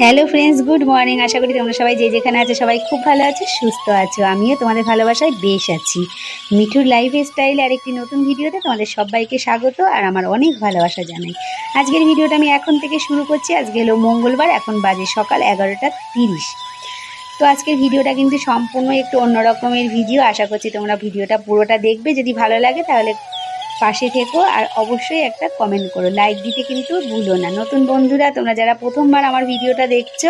Hello friends good morning আশা করি তোমরা সবাই যে যেখানে আছো, সবাই খুব ভালো আছো, সুস্থ আছো। আমিও তোমাদের ভালোবাসায় বেশ আছি। মিঠুর লাইফ স্টাইল আর একটি নতুন ভিডিওতে তোমাদের সবাইকে স্বাগত আর আমার অনেক ভালোবাসা জানাই। আজকের ভিডিওটা আমি এখন থেকে শুরু করছি। আজকে হলো মঙ্গলবার, এখন বাজে সকাল এগারোটা তিরিশ। তো আজকের ভিডিওটা কিন্তু সম্পূর্ণ একটু অন্য রকমের ভিডিও। আশা করছি তোমরা ভিডিওটা পুরোটা দেখবে। যদি ভালো লাগে তাহলে পাশে থেকো আর অবশ্যই একটা কমেন্ট করো। লাইক দিতে কিন্তু ভুলো না। নতুন বন্ধুরা, তোমরা যারা প্রথমবার আমার ভিডিওটা দেখছ,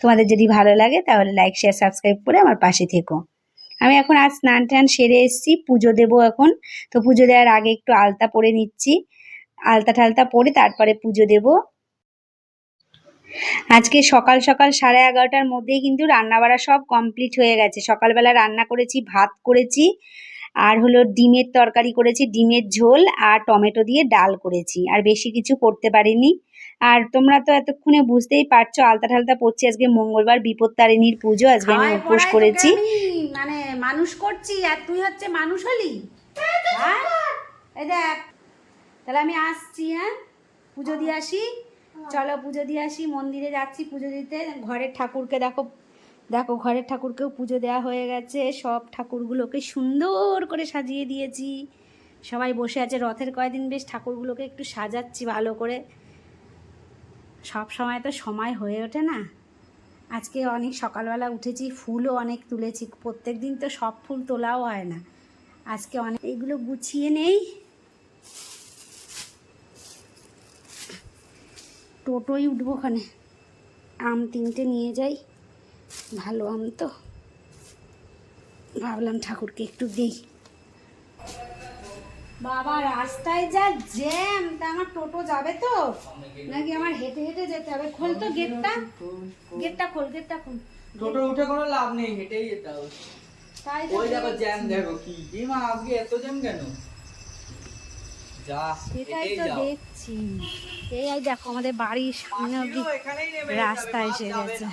তোমাদের যদি ভালো লাগে তাহলে লাইক শেয়ার সাবস্ক্রাইব করে আমার পাশে থেকো। আমি এখন আজ স্নান টান সেরে এসেছি, পুজো দেবো এখন। তো পুজো দেওয়ার আগে একটু আলতা পরে নিচ্ছি। আলতা ঠালতা পরে তারপরে পুজো দেব। আজকে সকাল সকাল সাড়ে এগারোটার মধ্যেই কিন্তু রান্নাবাড়া সব কমপ্লিট হয়ে গেছে। সকালবেলা রান্না করেছি, ভাত করেছি। আর হলো ডিমের তরকারি করেছি ডিমের ঝোল আর টমেটো দিয়ে ডাল করেছি। আর বেশি কিছু করতে পারিনি। আর তোমরা তো এতক্ষণে বুঝতেই পারছ আলতা ঠালতা পড়ছি আজকে মঙ্গলবার বিপত্তারিণীর পুজো আজকে আমি উপোস করেছি। মানে মানুষ করছি আর তুই হচ্ছে মানুষ হলি? এই দেখ তাহলে আমি আসছি হ্যাঁ? পুজো দিয়ে আসি। চলো পুজো দিয়ে আসি মন্দিরে যাচ্ছি পুজো দিতে। ঘরের ঠাকুরকে দেখো দেখো, ঘরের ঠাকুরকেও পুজো দেওয়া হয়ে গেছে। সব ঠাকুরগুলোকে সুন্দর করে সাজিয়ে দিয়েছি। সবাই বসে আছে, রথের কয়দিন বেশ ঠাকুরগুলোকে একটু সাজাচ্ছি ভালো করে। সব সময় তো সময় হয়ে ওঠে না। আজকে অনেক সকালবেলা উঠেছি, ফুলও অনেক তুলেছি। প্রত্যেক দিন তো সব ফুল তোলাও হয় না। আজকে অনেক, এইগুলো গুছিয়ে নেই। টোটোই উঠবো ওখানে। আম তিনটে নিয়ে যাই। ভালো আম তো। ভাবলাম ঠাকুরকে একটু দিই। বাবা রাস্তায় যা জ্যাম তা আমার টোটো যাবে তো? নাকি আমার হেঁটে হেঁটে যেতে হবে? খোল তো গেটটা। গেটটা খোল গেটটা খোল। টোটো উঠে কোনো লাভ নেই হেঁটেই যেতে হবে। তাই ওই দেখো জ্যাম দেখো কি। এই মা আজকে এত জ্যাম কেন? যা সেটাই তো দেখছি। এই দেখো আমাদের বাড়ির সামনে অব্দি বাসেও এখানেই নেমে যেতে রাস্তা এসে গেছে না।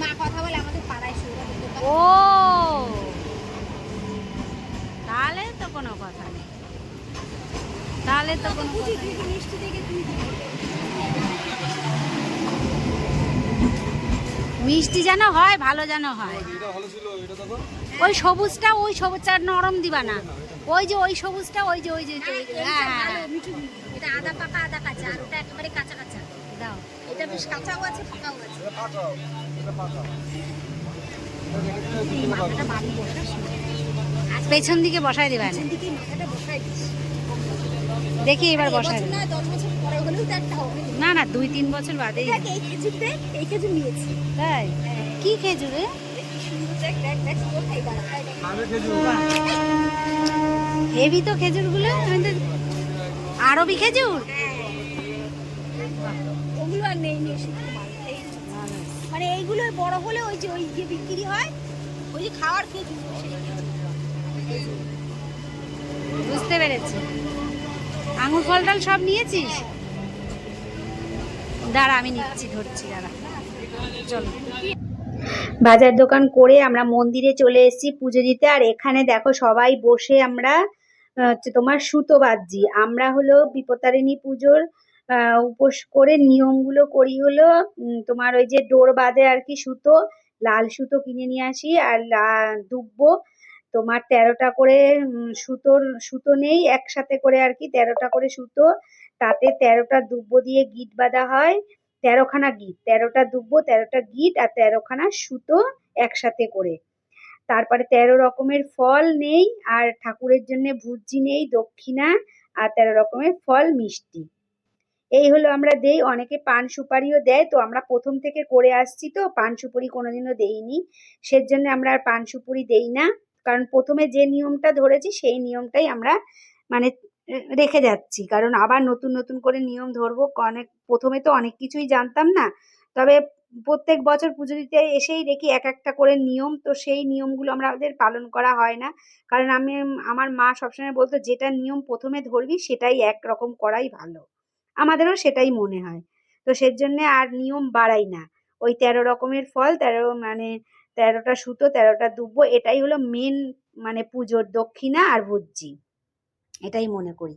মা কথা বলে আমাদের পাড়ায় সৌরভের দোকান ও। তাহলে তো কোনো কথা নেই। তাহলে তো কোনো মিষ্টি দেখে মিষ্টি যেন হয় ভালো যেন হয়। ওই সবুজটা ওই সবুজটা নরম দিবা না। ওই যে ওই সবুজটা ওই যে ওই যে হ্যাঁ হ্যাঁ মিঠু মিঠু। এটা আদা পাকা আদা কাঁচা আর ওটা একেবারে কাঁচা কাঁচা। দাও। এটা বেশ কাঁচাও আছে পাকাও আছে। পেছন দিকে বসাই দিবা না দিকে মাথাটা বসাই দিস দেখি এবার এবছর না না। দুই তিন বছর বাদে। তাই? কি খেজুরে খাই হেভি তো খেজুরগুলো আরবি খেজুর ওগুলো আর নেই নিয়ে শুধু মাল এই বড় হলে ওই যে ওই যে বিক্রি হয় ওই যে খাওয়ার খেজুর বুঝতে পেরেছি। আঙুর ফল টল সব নিয়েছিস? দাঁড়া আমি নিচ্ছি ধরছি দাঁড়া। চলো। বাজার দোকান করে আমরা মন্দিরে চলে এসেছি পুজো দিতে। আর এখানে দেখো সবাই বসে আমরা হচ্ছে তোমার সুতো বাঁধছি। আমরা হলো বিপত্তারিণী পুজোর আহ, উপোস করে নিয়মগুলো করি হলো তোমার ওই যে ডোর বাঁধে আর কি সুতো, লাল সুতো কিনে নিয়ে আসি আর দুব্বো। তোমার তেরোটা করে সুতোর, সুতো নেই, একসাথে করে আর কি তেরোটা করে সুতো। তাতে তেরোটা দুব্বো দিয়ে গিট বাঁধা হয়, তেরোখানা গিট, তেরোটা দুব্বো, তেরোটা গিট আর তেরোখানা সুতো একসাথে করে। তারপরে তেরো রকমের ফল নেই আর ঠাকুরের জন্য ভুজি নেই, দক্ষিণা, আর তেরো রকমের ফল মিষ্টি। এই হলো আমরা দেই, অনেকে পান সুপারিও দেয়, তো আমরা প্রথম থেকে করে আসছি তো, পান সুপারি কোনোদিনও দেইনি। সেজন্য আমরা আর পান সুপুরি দেই না, কারণ প্রথমে যে নিয়মটা ধরেছি, সেই নিয়মটাই আমরা মানে রেখে যাচ্ছি। কারণ আবার নতুন নতুন করে নিয়ম ধরবো, অনেক, প্রথমে তো অনেক কিছুই জানতাম না, তবে প্রত্যেক বছর পুজো দিতে এসেই দেখি এক একটা করে নিয়ম, তো সেই নিয়মগুলো আমাদের পালন করা হয় না। কারণ আমি, আমার মা সবসময় বলতো, যেটা নিয়ম প্রথমে ধরবি, সেটাই একরকম করাই ভালো। আমাদেরও সেটাই মনে হয়। তো সেজন্য আর নিয়ম বাড়াই না। ওই তেরো রকমের ফল, তেরো মানে তেরোটা সুতো, তেরোটা দুব্বো, এটাই হলো মেন মানে পুজোর দক্ষিণা আর ভুজ্জি এটাই মনে করি।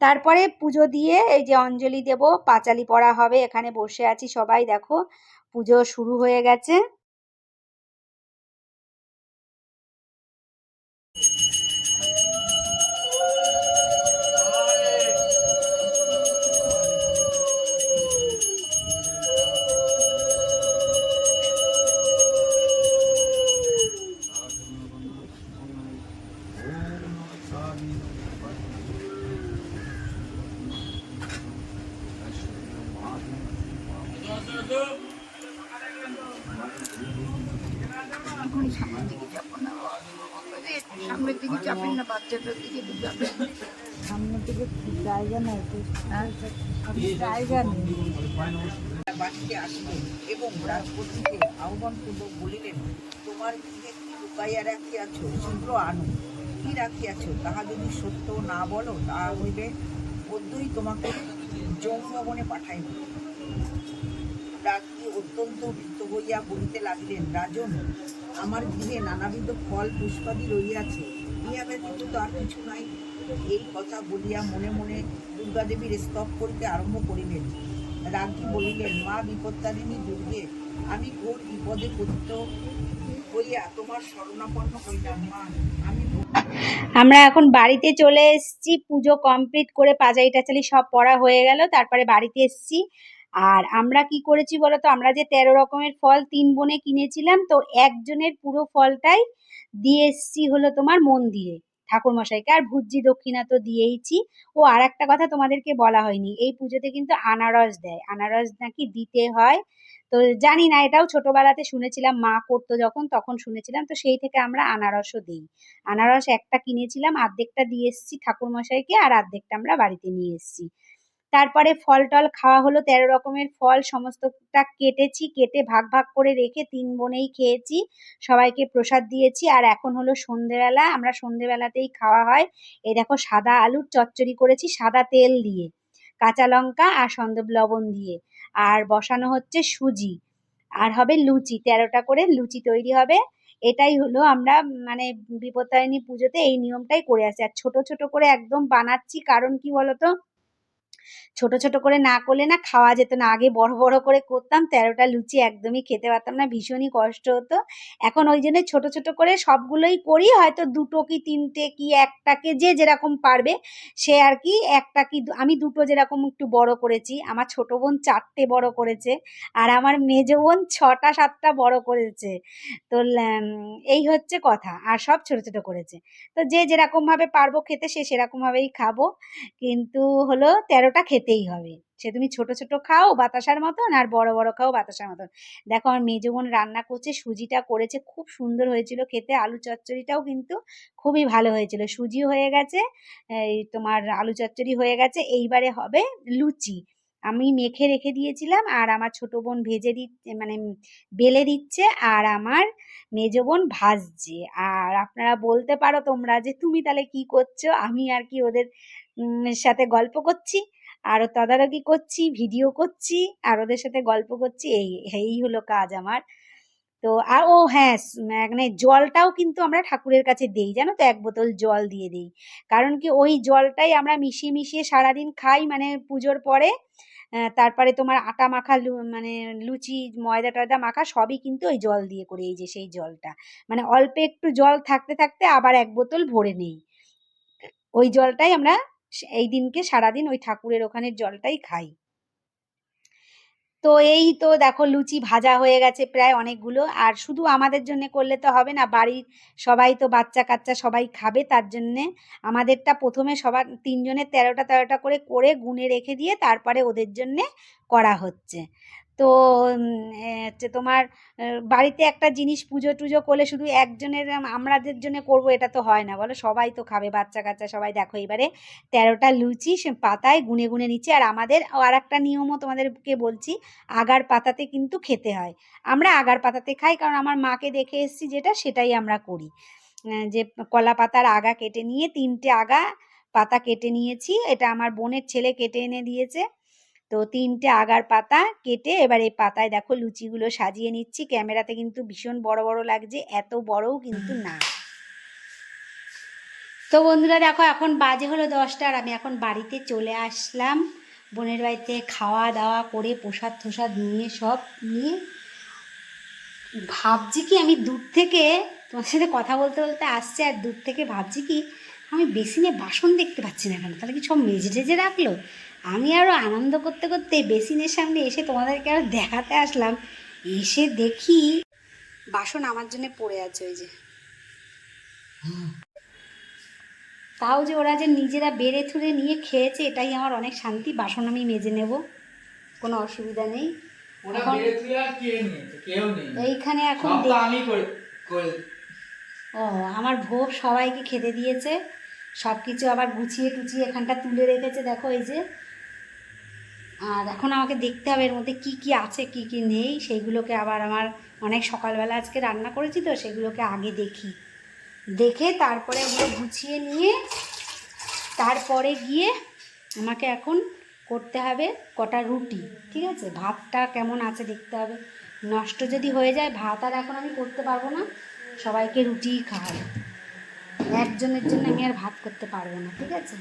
তারপরে পুজো দিয়ে এই যে অঞ্জলি দেব, পাঁচালি পড়া হবে, এখানে বসে আছি সবাই, দেখো। পুজো শুরু হয়ে গেছে। দিকে চাপেন না বাচ্চাটার দিকে একটু চাপেন বাড়িতে আসিলেন এবং রাজপতিকে আহ্বান পূর্বক বলিলেন তোমার গৃহে কি লুকাইয়া রাখিয়াছ? শীঘ্র আনো। কি রাখিয়াছ? তাহা যদি সত্য না বলো তাহা হইবে বদ্ধই তোমাকে যৌনবনে পাঠাইব। রাজ্ঞী অত্যন্ত ভীত হইয়া বলিতে লাগিলেন, রাজন, আমার গৃহে নানাবিধ ফল পুষ্পাদি রইয়াছে ইহা ব্যতীত তো আর কিছু নাই। এই কথা বলিয়া মনে মনে দুর্গাদেবীর স্তব করিতে আরম্ভ করিলেন। রাজ্ঞী বলিলেন, মা বিপত্তারিণী দুর্গে, আমি ঘোর বিপদে পতিত হইয়া তোমার শরণাপন্ন হইলাম। মা, আমি আমরা এখন বাড়িতে চলে এসেছি। পুজো কমপ্লিট করে পাজাই টাচালি সব পড়া হয়ে গেল। তারপরে বাড়িতে এসেছি। আর আমরা কি করেছি বলতো? আমরা যে তেরো রকমের ফল তিন বোনে কিনেছিলাম, তো একজনের পুরো ফলটাই দিয়ে এসেছি হলো তোমার মন্দিরে। ঠাকুর মশাইকে আর ভুজ্জি দক্ষিণা তো দিয়েইছি। ও আর একটা কথা তোমাদেরকে বলা হয়নি, এই পুজোতে কিন্তু আনারস দেয়। আনারস নাকি দিতে হয়, তো জানি না, এটাও ছোটবেলাতে শুনেছিলাম, মা করতো যখন, তখন শুনেছিলাম, তো সেই থেকে আমরা আনারসও দিই। আনারস একটা কিনেছিলাম অর্ধেকটা দিয়ে এসেছি ঠাকুরমশাইকে, আর অর্ধেকটা আমরা বাড়িতে নিয়ে এসেছি। তারপরে ফল টল খাওয়া হলো, তেরো রকমের ফল, সমস্তটা কেটেছি, কেটে ভাগ ভাগ করে রেখে তিন বোনেই খেয়েছি, সবাইকে প্রসাদ দিয়েছি। আর এখন হলো সন্ধেবেলা, আমরা সন্ধেবেলাতেই খাওয়া হয়। এই দেখো সাদা আলুর চচ্চড়ি করেছি, সাদা তেল দিয়ে, কাঁচা লঙ্কা আর সন্দব লবণ দিয়ে। আর বসানো হচ্ছে সুজি, আর হবে লুচি, তেরোটা করে লুচি তৈরি হবে। এটাই হলো আমরা মানে বিপত্তারিণী পুজোতে এই নিয়মটাই করে আসি। আর ছোট ছোট করে একদম বানাচ্ছি, কারণ কি বলতো? ছোট ছোট করে না করলে না খাওয়া যেত না। আগে বড় বড় করে করতাম, তেরোটা লুচি একদমই খেতে পারতাম না, ভীষণই কষ্ট হতো। এখন ওই জন্য ছোট ছোট করে সবগুলোই করি, হয়তো দুটো কি তিনটে কি একটাকে যে যেরকম পারবে সে আর কি একটা কি আমি দুটো যেরকম একটু বড় করেছি, আমার ছোট বোন চারটে বড় করেছে আর আমার মেজ বোন ছটা সাতটা বড় করেছে। তো এই হচ্ছে কথা, আর সব ছোট ছোট করেছে। তো যে যেরকম ভাবে পারব খেতে সে সেরকম ভাবেই খাব। কিন্তু হলো তেরোটা খেতেই হবে। সে তুমি ছোট ছোট খাও বাতাসার মতন আর বড় বড় খাও বাতাসার মতন। দেখো আমার মেজো বোন রান্না করছে, সুজিটা করেছে, খুব সুন্দর হয়েছিল খেতে। আলু চচ্চড়িটাও কিন্তু খুবই ভালো হয়েছিল। সুজি হয়ে গেছে, এই তোমার আলু চচ্চড়ি হয়ে গেছে। এইবারে হবে লুচি। আমি মেখে রেখে দিয়েছিলাম আর আমার ছোট বোন ভেজে দিচ্ছে মানে বেলে দিচ্ছে আর আমার মেজো বোন ভাজছে। আর আপনারা বলতে পারো তোমরা যে, তুমি তাহলে কি করছ? আমি আর কি ওদের সাথে গল্প করছি। আর তদারকি করছি, ভিডিও করছি, আর ওদের সাথে গল্প করছি, এই এই হলো কাজ আমার। তো, আর ও হ্যাঁ মানে জলটাও কিন্তু আমরা ঠাকুরের কাছে দেই, জানো তো? এক বোতল জল দিয়ে দিই। কারণ কি ওই জলটাই আমরা মিশিয়ে মিশিয়ে সারাদিন খাই মানে পুজোর পরে তারপরে তোমার আটা মাখা মানে লুচি, ময়দা টয়দা মাখা, সবই কিন্তু ওই জল দিয়ে করে, এই যে সেই জলটা। মানে অল্প একটু জল থাকতে থাকতে আবার এক বোতল ভরে নেই। ওই জলটাই আমরা এই দিনকে সারাদিন ওই ঠাকুরের ওখানের জলটাই খাই। তো এই তো দেখো লুচি ভাজা হয়ে গেছে প্রায় অনেকগুলো। আর শুধু আমাদের জন্য করলে তো হবে না, বাড়ির সবাই তো বাচ্চা কাচ্চা সবাই খাবে, তার জন্যে আমাদেরটা প্রথমে সবার তিনজনের তেরোটা তেরোটা করে করে গুনে রেখে দিয়ে তারপরে ওদের জন্যে করা হচ্ছে। তো হচ্ছে তোমার বাড়িতে একটা জিনিস পুজো টুজো করলে শুধু একজনের, আম- আমাদের জন্য করব, এটা তো হয় না, বলো? সবাই তো খাবে, বাচ্চা কাচ্চা সবাই। দেখো, এবারে তেরোটা লুচি সে পাতায় গুনে গুনে নিচ্ছে, আর আমাদের আর একটা নিয়মও তোমাদেরকে বলছি, আগার পাতাতে কিন্তু খেতে হয়। আমরা আগার পাতাতে খাই, কারণ আমার মাকে দেখে এসেছি যেটা, সেটাই আমরা করি। যে কলা পাতার আগা কেটে নিয়ে, তিনটে আগা পাতা কেটে নিয়েছি, এটা আমার বোনের ছেলে কেটে এনে দিয়েছে। তো তিনটে আগার পাতা কেটে এবার এই পাতায় দেখো লুচিগুলো সাজিয়ে নিচ্ছি। ক্যামেরাতে কিন্তু ভীষণ বড় বড় লাগছে, এত বড়ও কিন্তু না। তো বন্ধুরা দেখো, এখন বাজে হলো দশটা আর আমি এখন বাড়িতে চলে আসলাম। বোনের বাড়িতে খাওয়া দাওয়া করে প্রসাদ থোসাদ নিয়ে, সব নিয়ে। ভাবছি কি আমি দূর থেকে তোমার সাথে কথা বলতে বলতে আসছে, আর দূর থেকে ভাবছি কি আমি বেসিনে বাসন দেখতে পাচ্ছি না কেন? তাহলে কি সব মেজে টেজে রাখল? আমি আরও আনন্দ করতে করতে বেসিনের সামনে এসে তোমাদেরকে আরও দেখাতে আসলাম। এসে দেখি বাসন আমার জন্য পড়ে আছে ওই যে। তাও যে ওরা যে নিজেরা বেড়ে থুড়ে নিয়ে খেয়েছে এটাই আমার অনেক শান্তি। বাসন আমি মেজে নেব। কোনো অসুবিধা নেই। আর এইখানে এখন আমি ও, আমার ভোগ সবাইকে খেতে দিয়েছে। সব কিছু আবার গুছিয়ে টুচিয়ে এখানটা তুলে রেখেছে, দেখো এই যে। আর এখন আমাকে দেখতে হবে এর মধ্যে কি কি আছে, কি কি নেই। সেইগুলোকে আবার আমার অনেক সকালবেলা আজকে রান্না করেছি তো, সেগুলোকে আগে দেখি। দেখে তারপরে ওগুলো গুছিয়ে নিয়ে তারপরে গিয়ে আমাকে এখন করতে হবে কটা রুটি, ঠিক আছে? ভাতটা কেমন আছে দেখতে হবে। নষ্ট যদি হয়ে যায়, ভাত আর এখন আমি করতে পারব না। সবাইকে রুটিই খাওয়াবো একজনের জন্য আমি আর ভাত করতে পারব না, ঠিক আছে?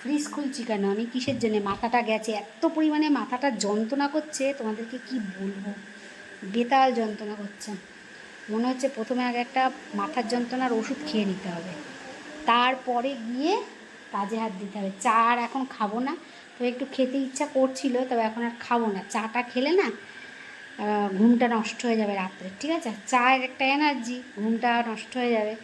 ফ্রিজ খুলছি কেন আমি কিসের জন্য? মাথাটা গেছে, এত পরিমাণে মাথাটা যন্ত্রণা করছে, তোমাদেরকে কি বলব? বেতাল যন্ত্রণা করছে। মনে হচ্ছে প্রথমে আগে একটা মাথার যন্ত্রণার ওষুধ খেয়ে নিতে হবে। তারপরে গিয়ে কাজে হাত দিতে হবে। চা আর এখন খাব না তো একটু খেতে ইচ্ছা করছিল, তবে এখন আর খাব না। চাটা খেলে না ঘুমটা নষ্ট হয়ে যাবে রাত্রে, ঠিক আছে? চায়ের একটা এনার্জি ঘুমটা নষ্ট হয়ে যাবে।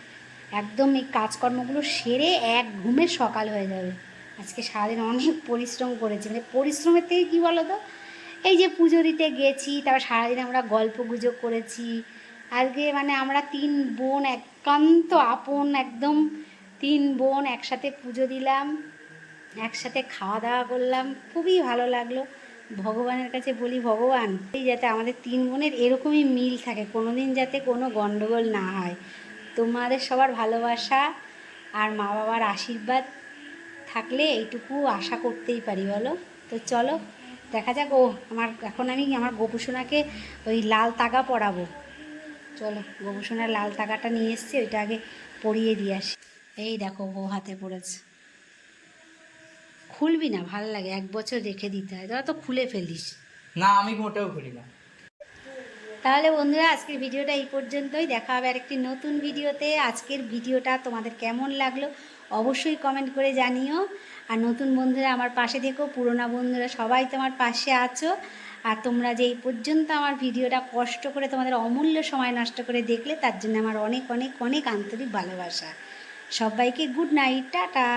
একদম এই কাজকর্মগুলো সেরে এক ঘুমে সকাল হয়ে যাবে। আজকে সারাদিন অনেক পরিশ্রম করেছি। মানে পরিশ্রমের থেকে কী বলো তো এই যে পুজো দিতে গেছি, তারপর সারাদিন আমরা গল্প গুজব করেছি। আজকে মানে আমরা তিন বোন একান্ত আপন, একদম তিন বোন একসাথে পুজো দিলাম, একসাথে খাওয়া দাওয়া করলাম। খুবই ভালো লাগল। ভগবানের কাছে বলি, ভগবান যাতে আমাদের তিন বোনের এরকমই মিল থাকে কোনো দিন যাতে কোনো গণ্ডগোল না হয়। তোমাদের সবার ভালোবাসা আর মা বাবার আশীর্বাদ থাকলে এইটুকু আশা করতেই পারি, বলো? তো চলো, দেখা যাক ও আমার এখন আমি আমার গোপুসোনাকে ওই লাল তাগা পরাবো। চলো, গোপুসোনার লাল তাগাটা নিয়ে এসছি, ওইটা আগে পরিয়ে দিয়ে আসি। এই দেখো, বউ হাতে পড়েছে। খুলবি না ভালো লাগে এক বছর রেখে দিতে হয় তোরা তো খুলে ফেলিস। না আমি মোটেও খুলি না। তাহলে বন্ধুরা আজকের ভিডিওটা এই পর্যন্তই দেখা হবে আরেকটি নতুন ভিডিওতে। আজকের ভিডিওটা তোমাদের কেমন লাগল অবশ্যই কমেন্ট করে জানিও। আর নতুন বন্ধুরা আমার পাশে থেকো পুরোনো বন্ধুরা সবাই তোমার পাশে আছো। আর তোমরা যে এই পর্যন্ত আমার ভিডিওটা কষ্ট করে তোমাদের অমূল্য সময় নষ্ট করে দেখলে তার জন্য আমার অনেক অনেক অনেক আন্তরিক ভালোবাসা। সবাইকে গুড নাইট টাটা।